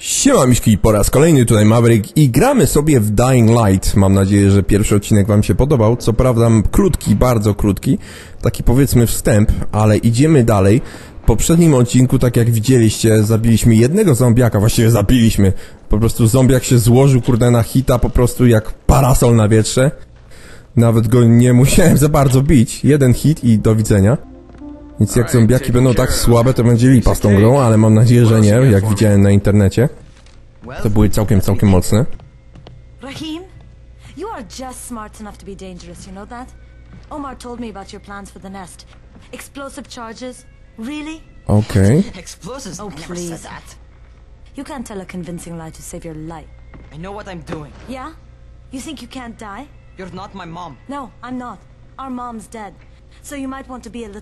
Siema Miśki, po raz kolejny tutaj Maverick i gramy sobie w Dying Light. Mam nadzieję, że pierwszy odcinek wam się podobał. Co prawda krótki, bardzo krótki, taki powiedzmy wstęp, ale idziemy dalej. W poprzednim odcinku, tak jak widzieliście, zabiliśmy jednego zombiaka, właściwie zabiliśmy. Po prostu zombiak się złożył, kurde, na hita, po prostu jak parasol na wietrze. Nawet go nie musiałem za bardzo bić. Jeden hit i do widzenia. Więc jak zombiaki będą tak słabe, to będzie lipa z tą grą, ale mam nadzieję, że nie, jak widziałem na internecie. To były całkiem, całkiem mocne. Rahim, you are just smart enough to be dangerous, you know that? Omar told me about your plans for the nest. Explosive charges? Really? Okej. Explosives? Oh, please. You can't tell a convincing lie to save your life. I know what I'm doing. Yeah? You think you can't die? You're not my mom. No, I'm not. Our mom's dead.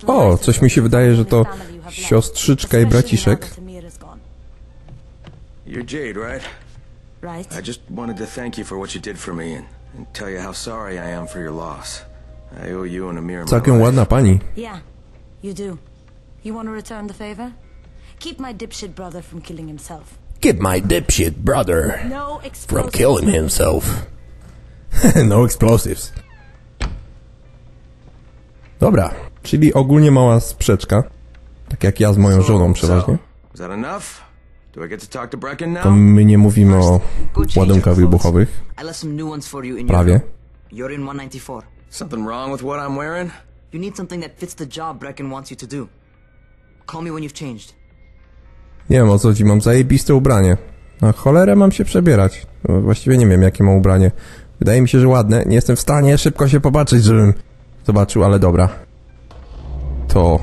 O, coś mi się wydaje, że to siostrzyczka i braciszek. You're Jade, right? Right? I just wanted to thank you for what you did for me and, and tell you how sorry I am for your loss. I owe you and Amir my Całkiem life. ładna pani. Yeah, you do. You want to return the favor? Keep my dipshit brother from killing himself. Get my dipshit brother No explosives. himself. no explosives. Dobra, czyli ogólnie mała sprzeczka. Tak jak ja z moją żoną przeważnie. To my nie mówimy o ładunkach wybuchowych. Prawie. your room. You're in 194. Something wrong with what I'm wearing? You need something that fits the job Brecken wants you to do. Call me when you've changed. Nie wiem o co ci, mam zajebiste ubranie. Na cholerę mam się przebierać. No, Właściwie nie wiem jakie mam ubranie. Wydaje mi się, że ładne. Nie jestem w stanie szybko się popatrzeć, żebym zobaczył, ale dobra. To...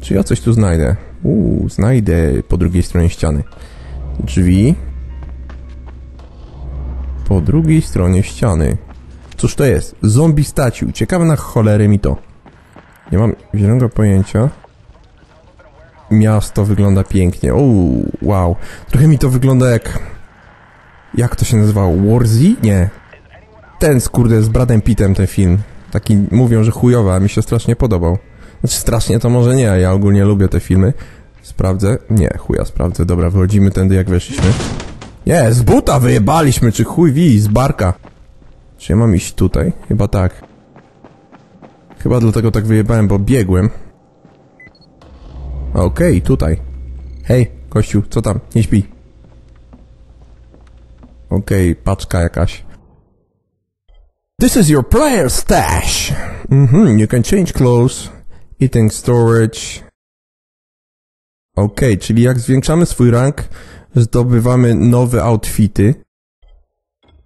Czy ja coś tu znajdę? Uuu, znajdę po drugiej stronie ściany. Drzwi. Po drugiej stronie ściany. Cóż to jest? Zombie stacił. Ciekawe na cholerę mi to. Nie mam zielonego pojęcia. Miasto wygląda pięknie. Uuu, wow. Trochę mi to wygląda jak... Jak to się nazywało? Warzy? Nie. Ten, skurde, z Bradem Pittem ten film. Taki, mówią, że chujowy, a mi się strasznie podobał. Znaczy strasznie to może nie, ja ogólnie lubię te filmy. Sprawdzę. Nie, chuja sprawdzę. Dobra, wychodzimy tędy jak weszliśmy. Nie, z buta wyjebaliśmy, czy chuj wi, z barka. Czy ja mam iść tutaj? Chyba tak. Chyba dlatego tak wyjebałem, bo biegłem. Okej, tutaj. Hej, gościu, co tam? Nie śpi. Okej, paczka jakaś. This is your player stash. Mhm, you can change clothes, eating storage. Okej, czyli jak zwiększamy swój rank, zdobywamy nowe outfity.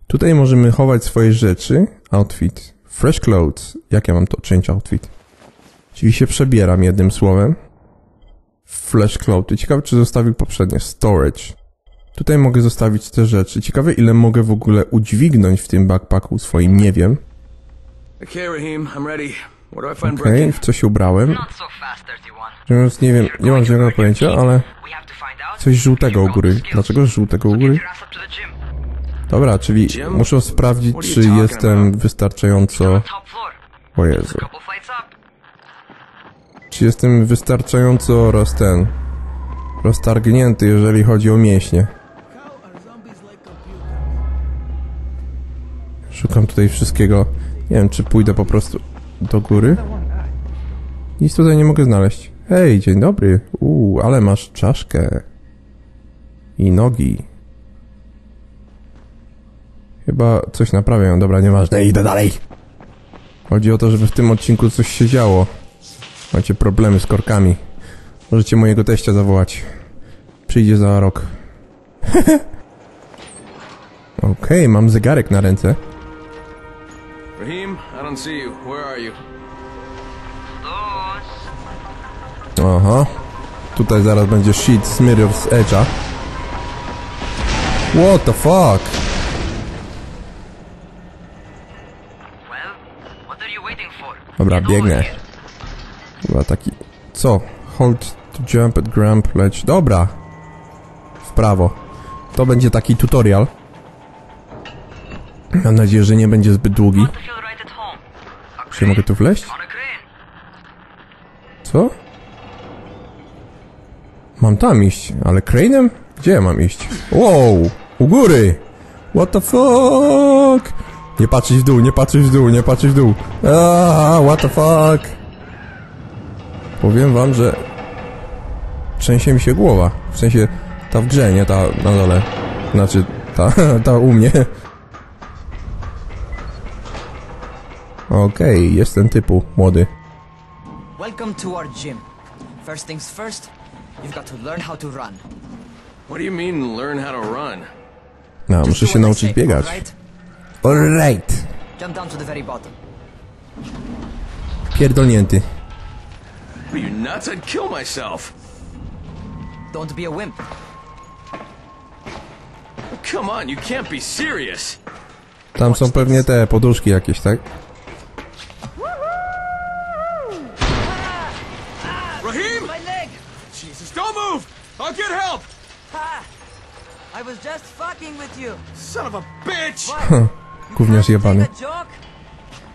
Tutaj możemy chować swoje rzeczy. Outfit. Fresh clothes. Jak ja mam to? Change outfit. Czyli się przebieram jednym słowem. Flash Cloud. Ciekawe, czy zostawił poprzednie. Storage. Tutaj mogę zostawić te rzeczy. Ciekawe, ile mogę w ogóle udźwignąć w tym backpacku swoim, nie wiem. Okay, Okej, Brecken? w co się ubrałem. Not so fast, 31. Mówiąc, nie wiem, nie mam żadnego pojęcia, ale coś żółtego u góry. Dlaczego żółtego u góry? Dobra, czyli muszę sprawdzić, czy jestem wystarczająco... O Jezu. Czy jestem wystarczająco roz ten... roztargnięty, jeżeli chodzi o mięśnie. Szukam tutaj wszystkiego. Nie wiem, czy pójdę po prostu do góry. Nic tutaj nie mogę znaleźć. Hej, dzień dobry. Uuu, ale masz czaszkę. I nogi. Chyba coś naprawiają. Dobra, nieważne, idę dalej. Chodzi o to, żeby w tym odcinku coś się działo. Macie problemy z korkami. Możecie mojego teścia zawołać. Przyjdzie za rok. Okej, mam zegarek na ręce. Raheem, I don't see you. Where are you? Tutaj zaraz będzie shit z Mirror's Edge'a. What the fuck? Dobra, biegnę. Chyba taki... Co? Hold to jump at grump, leć. Dobra. W prawo. To będzie taki tutorial. Mam nadzieję, że nie będzie zbyt długi. Want to feel right at home. A Czy mogę tu crane. Co? Mam tam iść, ale crane'em? Gdzie ja mam iść? Wow! U góry! What the fuck? Nie patrzeć w dół, nie patrzeć w dół, nie patrzeć w dół. Aaaa, what the fuck? Powiem wam, że trzęsie mi się głowa. W sensie ta w grze, nie ta na dole. Znaczy ta, ta u mnie. Okej, jestem typu młody. Welcome to our gym. First things first, you've got to learn how to run. What do you mean, learn how to run? No, Just muszę się nauczyć say, biegać. alright? Alright. Jump down to the very bottom. Pierdolnięty. Are you nuts? I'd kill myself. Don't be a wimp. Come on, you can't be serious. Tam są pewnie te poduszki jakieś, tak? bitch! Gówniarz jebany. Take a joke?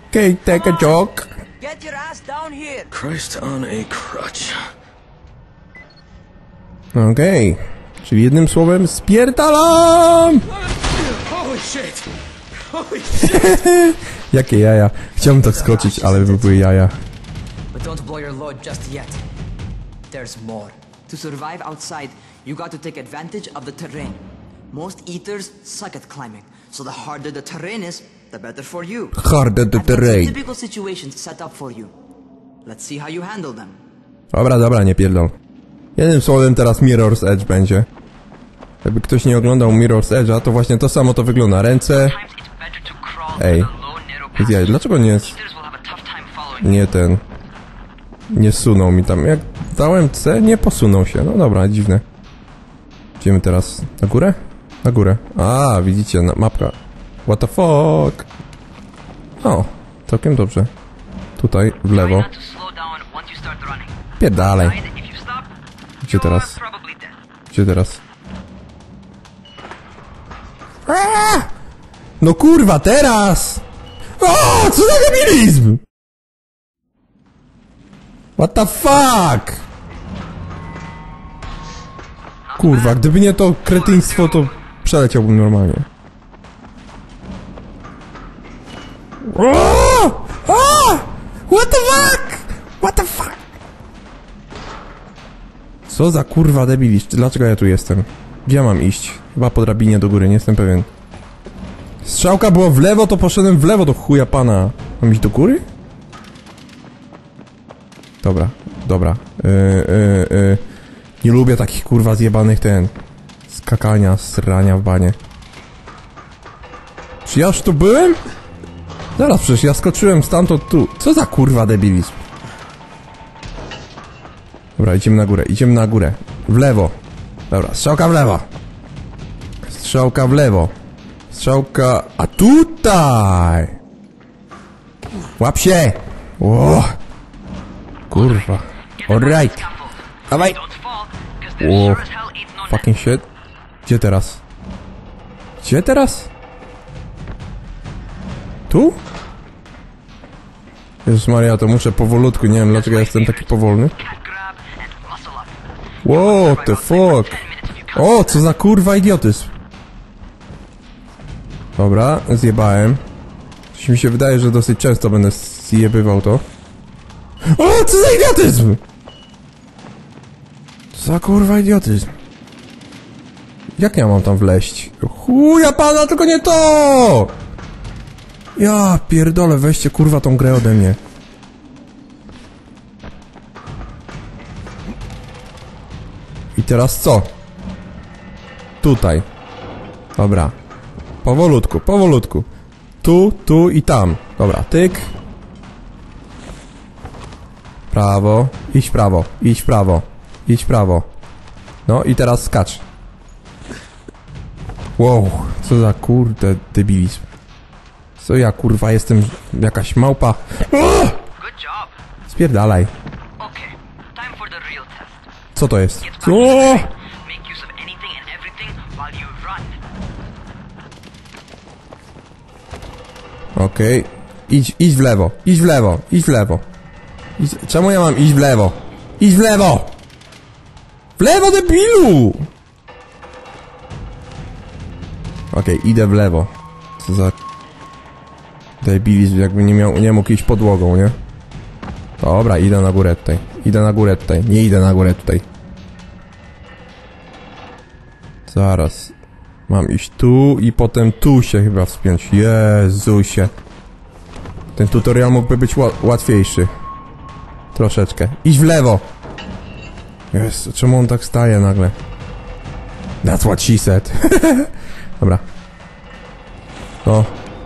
Okay, take a joke. Get your ass down here. Christ on a crutch. Okej. Czyli jednym słowem spierdalam! Holy shit! Holy shit! Jakie jaja. Chciałbym tak skoczyć, ale by były jaja. But don't blow your load just yet. There's more. To survive outside, you got to take advantage of the terrain. Most eaters suck at climbing, so the harder the terrain is, the better for you. Harder the terrain. typical situations set up for you. Let's see how you handle them. Dobra, dobra, nie pierdol. Jednym słowem teraz Mirror's Edge będzie. Jakby ktoś nie oglądał Mirror's Edge'a, to właśnie to samo to wygląda. Ręce... Ej. Ja, dlaczego nie, nie ten... Nie sunął mi tam. Jak dałem C, nie posunął się. No dobra, dziwne. Idziemy teraz na górę? Na górę. A, widzicie, na, mapka. What the fuck? O, całkiem dobrze. Tutaj, w lewo. Pierdalej. Gdzie teraz? Gdzie teraz? No kurwa, teraz! O, co za debilizm! What the fuck? Kurwa, gdyby nie to kretyństwo, to przeleciałbym normalnie. O! What the fuck? What the fuck? Co za kurwa debilisz? Dlaczego ja tu jestem? Gdzie mam iść? Chyba po drabinie do góry, nie jestem pewien. Strzałka była w lewo, to poszedłem w lewo do chuja pana. Mam iść do góry? Dobra, dobra. Yy, yy, yy. Nie lubię takich kurwa zjebanych ten... Skakania, srania w banie. Czy ja już tu byłem? Zaraz przecież ja skoczyłem stamtąd tu. Co za kurwa debilizm? Dobra, idziemy na górę, idziemy na górę. W lewo. Dobra, strzałka w lewo. Strzałka w lewo. Strzałka... A tutaj! Łap się! O! Kurwa. Alright. Dawaj! Ain't no Fucking shit. Gdzie teraz? Gdzie teraz? Tu? Jezus Maria, to muszę powolutku, nie wiem dlaczego ja jestem taki powolny. What the fuck? O, co za kurwa idiotyzm. Dobra, zjebałem. Coś mi się wydaje, że dosyć często będę zjebywał to. O, co za idiotyzm! Co za kurwa idiotyzm. Jak ja mam tam wleść? Chuja pana, tylko nie to! Ja pierdolę, weźcie kurwa tą grę ode mnie. I teraz co? Tutaj. Dobra. Powolutku, powolutku. Tu, tu i tam. Dobra, tyk. Prawo. Idź prawo, idź prawo. Idź prawo. No i teraz skacz. Wow, co za kurde debilizm. Co ja kurwa jestem jakaś małpa. O! Good job. Spierdalaj. Okay. Co to jest? Co? Okej. Idź, idź w lewo, idź w lewo, idź w lewo. Idź... Czemu ja mam iść w lewo? Idź w lewo! W lewo, debilu! Okej, idę w lewo. Co za... Debilizm, jakby nie miał, nie mógł iść podłogą, nie? Dobra, idę na górę tutaj. Idę na górę tutaj. Nie idę na górę tutaj. Zaraz. Mam iść tu i potem tu się chyba wspiąć. Jezusie. Ten tutorial mógłby być ła łatwiejszy. Troszeczkę. Idź w lewo! Jezu, czemu on tak staje nagle? That's what she said. Dobra. O.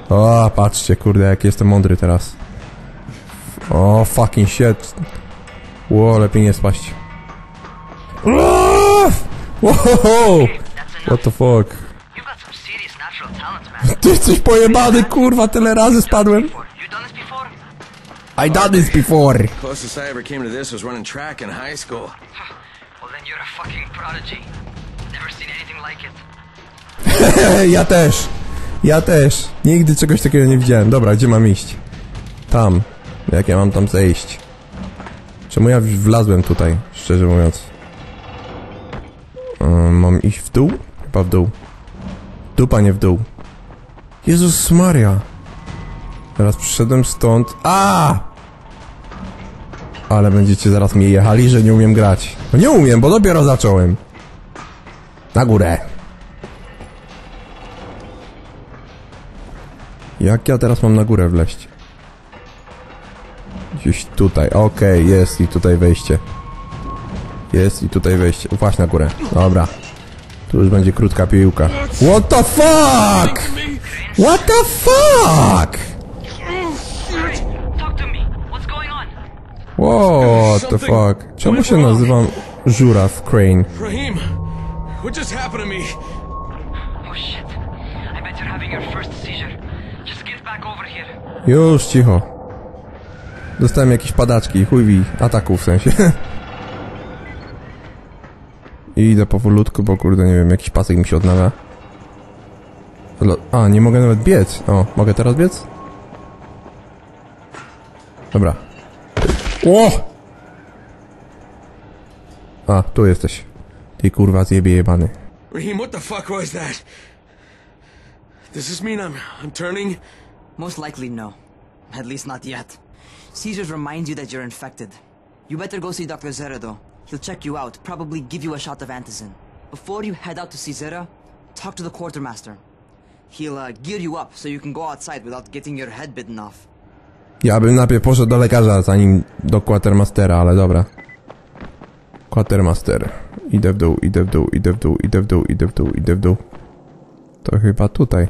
O, patrzcie, kurde, jak jestem mądry teraz. O, fucking shit. Ło, lepiej nie spaść. Wow! What the fuck? Ty jesteś pojebany, kurwa, tyle razy spadłem. You done this before? I done this before. Closest I ever came to this was running track in high school. Well, then you're a fucking prodigy. Never seen anything like it. ja też. Ja też. Nigdy czegoś takiego nie widziałem. Dobra, gdzie mam iść? Tam. Jak ja mam tam zejść? Czemu ja wlazłem tutaj, szczerze mówiąc? Ym, mam iść w dół? Chyba w dół. Dupa, nie w dół. Jezus Maria. Teraz przyszedłem stąd. A! Ale będziecie zaraz mnie jechali, że nie umiem grać. No nie umiem, bo dopiero zacząłem. Na górę. Jak ja teraz mam na górę wleść? Gdzieś tutaj. Okej, jest i tutaj wejście. Jest i tutaj wejście. Właśnie na górę. Dobra. Tu już będzie krótka piłka. What the fuck? What the fuck? What the fuck? Czemu się nazywam żuraw Crane? Raheem, what just happened to me? Już cicho. Dostałem jakieś padaczki, chujwi, ataków w sensie. I idę powolutku, bo kurde, nie wiem, jakiś pasek mi się odnawia. A, nie mogę nawet biec. O, mogę teraz biec? Dobra. O! A, tu jesteś. Ty kurwa zjebie jebany. Raheem, what the fuck was that? Does this mean I'm I'm turning? Most likely no. At least not yet. Caesars reminds you that you're infected. You better go see Dr. Zera though. He'll check you out, probably give you a shot of antizin. Before you head out to see Zera, talk to the quartermaster. He'll uh, gear you up so you can go outside without getting your head bitten off. Ja bym najpierw poszedł do lekarza, zanim do Quatermastera, ale dobra. Quatermaster. Idę w idę w dół, idę w dół, idę w dół, idę w dół, idę w dół. To chyba tutaj.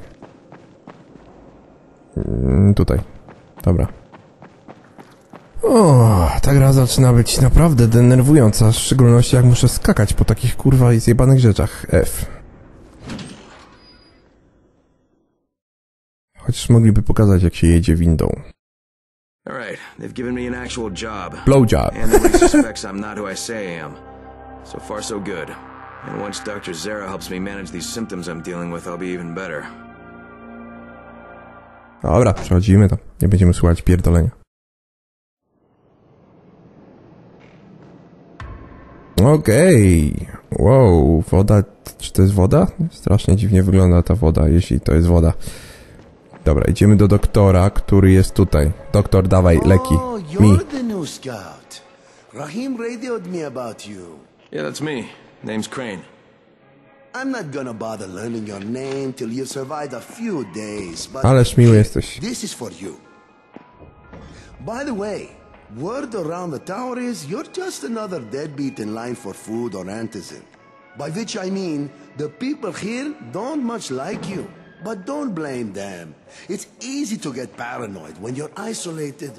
Mm, tutaj. Dobra. O, ta gra zaczyna być naprawdę denerwująca, w szczególności jak muszę skakać po takich kurwa i zjebanych rzeczach. F. Chociaż mogliby pokazać jak się jedzie windą. All right, they've given me an actual job. Blowjob. And nobody suspects I'm not who I say I am. So far, so good. And once Dr. Zera helps me manage these symptoms I'm dealing with, I'll be even better. Dobra, przechodzimy to. Nie będziemy słuchać pierdolenia. Okej. Wow, woda. Czy to jest woda? Strasznie dziwnie wygląda ta woda, jeśli to jest woda. Dobra, idziemy do doktora, który jest tutaj. Doktor, dawaj leki. Mi. Rahim radioed me about you. Yeah, that's me. Name's Crane. I'm not gonna bother learning your name till you survive a few days, but Ależ miły jesteś. this is for you. By the way, word around the tower is you're just another deadbeat in line for food or antizin. By which I mean, the people here don't much like you. But don't blame them. It's easy to get paranoid when you're isolated.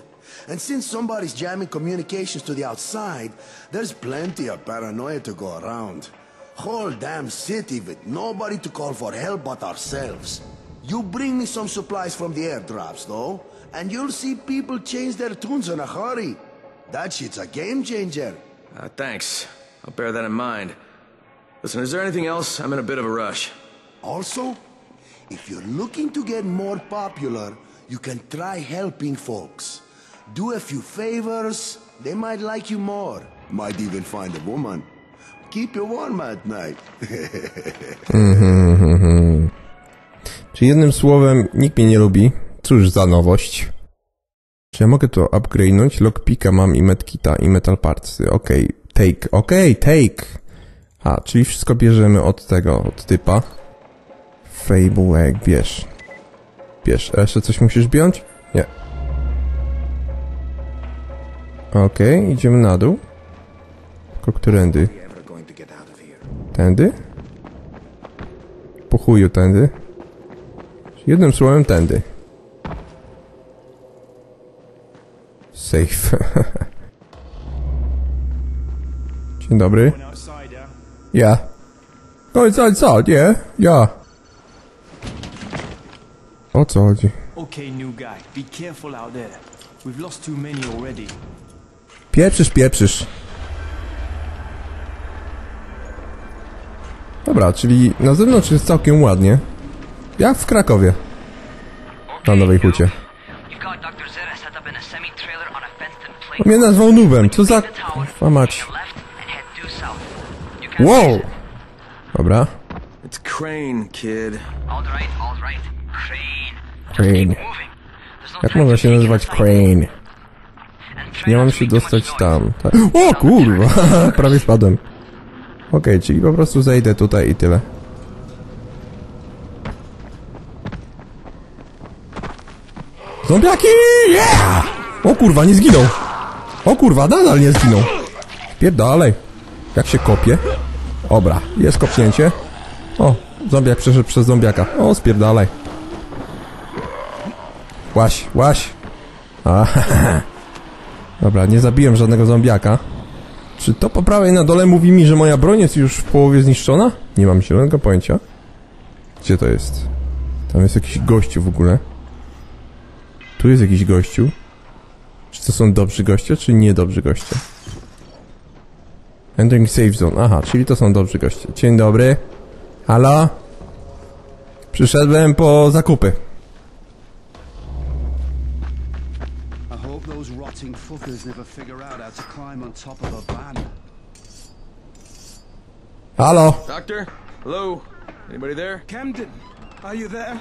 And since somebody's jamming communications to the outside, there's plenty of paranoia to go around. Whole damn city with nobody to call for help but ourselves. You bring me some supplies from the airdrops, though, and you'll see people change their tunes in a hurry. That shit's a game changer. Uh, thanks. I'll bear that in mind. Listen, is there anything else? I'm in a bit of a rush. Also, if you're looking to get more popular, you can try helping folks. Do a few favors, they might like you more. Might even find a woman. Keep you warm at night. Czy jednym słowem, nikt mnie nie lubi. Cóż za nowość. Czy ja mogę to upgrade'nąć? Lockpicka mam i medkita i metal parts. Okej, take. Okej, take. A, czyli wszystko bierzemy od tego, od typa. Fable egg, bierz. Bierz. A jeszcze coś musisz wziąć? Nie. Okej, idziemy na dół. Tylko którędy? Tędy? Po chuju tędy. Jednym słowem tędy. Safe. Dzień dobry. Ja. Go inside, inside, yeah? Ja. O co chodzi? Okay, new guy, be careful out there. We've lost too many already. Pieprzysz, pieprzysz. Dobra, czyli na zewnątrz jest całkiem ładnie. Jak w Krakowie. Na Nowej Hucie. On mnie nazwał nubem, co za... Kurwa mać. Wow! Dobra. It's Crane, kid. Crane. No Jak można się nazywać. Crane? Nie mam się dostać tam. Tak. O kurwa, prawie spadłem. Okej, czyli po prostu zejdę tutaj i tyle. Zombiaki! Yeah! O kurwa, nie zginął. O kurwa, nadal nie zginął. Spierdalej. Jak się kopie? Dobra, jest kopnięcie. O, zombiak przeszedł przez zombiaka. O, spierdalaj. Łaś, łaś. A, Dobra, nie zabiłem żadnego zombiaka. Czy to po prawej na dole mówi mi, że moja broń jest już w połowie zniszczona? Nie mam zielonego pojęcia. Gdzie to jest? Tam jest jakiś gościu w ogóle. Tu jest jakiś gościu. Czy to są dobrzy goście, czy niedobrzy goście? Entering safe zone. Aha, czyli to są dobrzy goście. Dzień dobry. Halo? Przyszedłem po zakupy. Fuckers never figure out how to climb on top of a van. Halo? Doctor? Hello? Anybody there? Camden, are you there?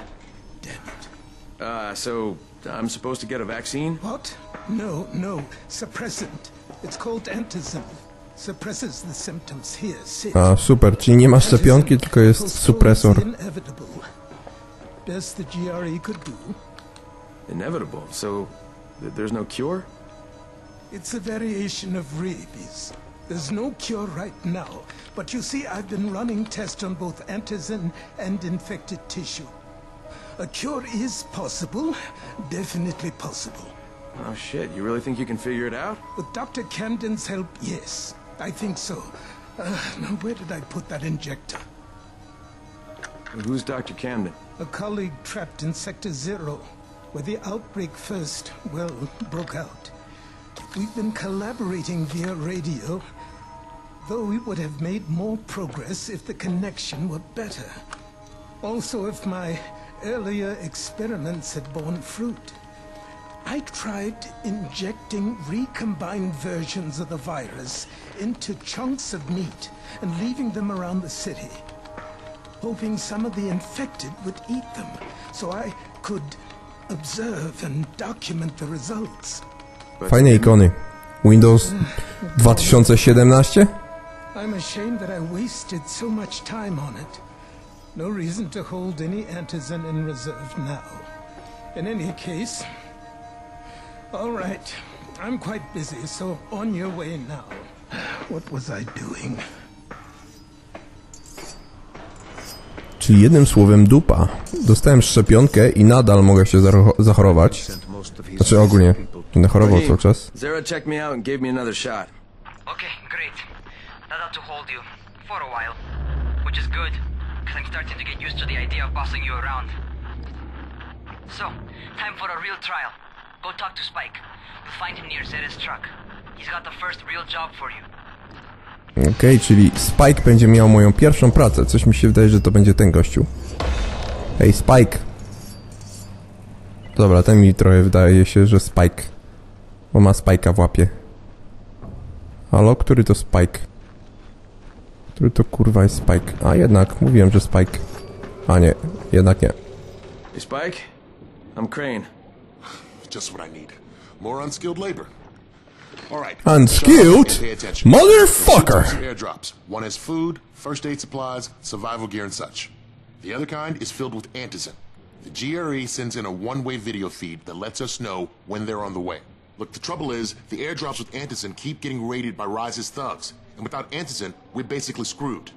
Damn it. Uh, so I'm supposed to get a vaccine? What? No, no. Suppressant. It's called antizin. Suppresses the symptoms here. See? A, super, czyli nie masz szczepionki, tylko jest Postpones supresor. the inevitable. Best the GRE could do. Inevitable. So there's no cure? It's a variation of rabies. There's no cure right now, but you see, I've been running tests on both antizin and infected tissue. A cure is possible, definitely possible. Oh shit, you really think you can figure it out? With Dr. Camden's help, yes, I think so. Uh, now, where did I put that injector? Who's Dr. Camden? A colleague trapped in Sector Zero, where the outbreak first, well, broke out. We've been collaborating via radio, though we would have made more progress if the connection were better. Also, if my earlier experiments had borne fruit. I tried injecting recombined versions of the virus into chunks of meat and leaving them around the city hoping some of the infected would eat them so I could observe and document the results. Fajne ikony. Windows 2017? I'm ashamed that I wasted so much time on it. No reason to hold any antizin in reserve now. In any case, all right, I'm quite busy, so on your way now. What was I doing? Czyli jednym słowem dupa. Dostałem szczepionkę i nadal mogę się zachorować. Znaczy ogólnie, będę chorował cały czas. Zara checked me out and gave me another shot. Okay, great. That ought to hold you. For a while. Which is good, because I'm starting to get used to the idea of bossing you around. So, time for a real trial. Go talk to Spike. You'll find him near Zeta's truck. He's got the first real job for you. Okej, czyli Spike będzie miał moją pierwszą pracę. Coś mi się wydaje, że to będzie ten gościu. Hej, Spike. Dobra, ten mi trochę wydaje się, że Spike. Bo ma Spike'a w łapie. Halo, który to Spike? Który to kurwa jest Spike? A jednak, mówiłem, że Spike. A nie, jednak nie. Hey, Spike? I'm Crane. Just what I need. More unskilled labor. All right. Unskilled? Motherfucker! There's two types of airdrops. One has food, first aid supplies, survival gear, and such. The other kind is filled with antizin. The GRE sends in a one-way video feed that lets us know when they're on the way. Look, the trouble is, the airdrops with antizin keep getting raided by Rise's thugs, and without antizin, we're basically screwed.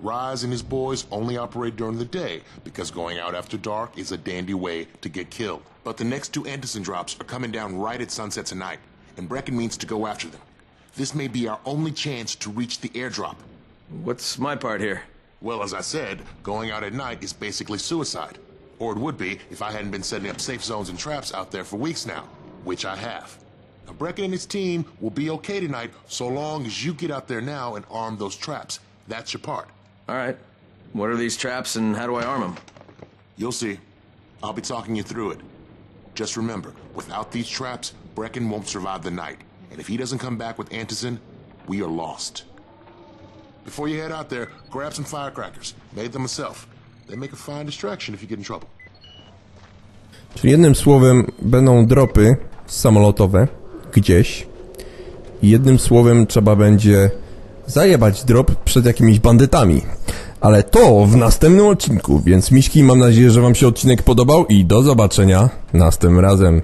Rise and his boys only operate during the day because going out after dark is a dandy way to get killed. But the next two Anderson drops are coming down right at sunset tonight, and Brecken means to go after them. This may be our only chance to reach the airdrop. What's my part here? Well, as I said, going out at night is basically suicide. Or it would be if I hadn't been setting up safe zones and traps out there for weeks now, which I have. Now, Brecken and his team will be okay tonight so long as you get out there now and arm those traps. That's your part. All right. What are these traps and how do I arm them? You'll see. I'll be talking you through it. Just remember, without these traps, Brecken won't survive the night. And if he doesn't come back with Antizin, we are lost. Before you head out there, grab some firecrackers. Made them myself. They make a fine distraction if you get in trouble. Czyli jednym słowem będą dropy samolotowe gdzieś. Jednym słowem trzeba będzie zajebać drop przed jakimiś bandytami. Ale to w następnym odcinku, więc miśki mam nadzieję, że wam się odcinek podobał i do zobaczenia następnym razem.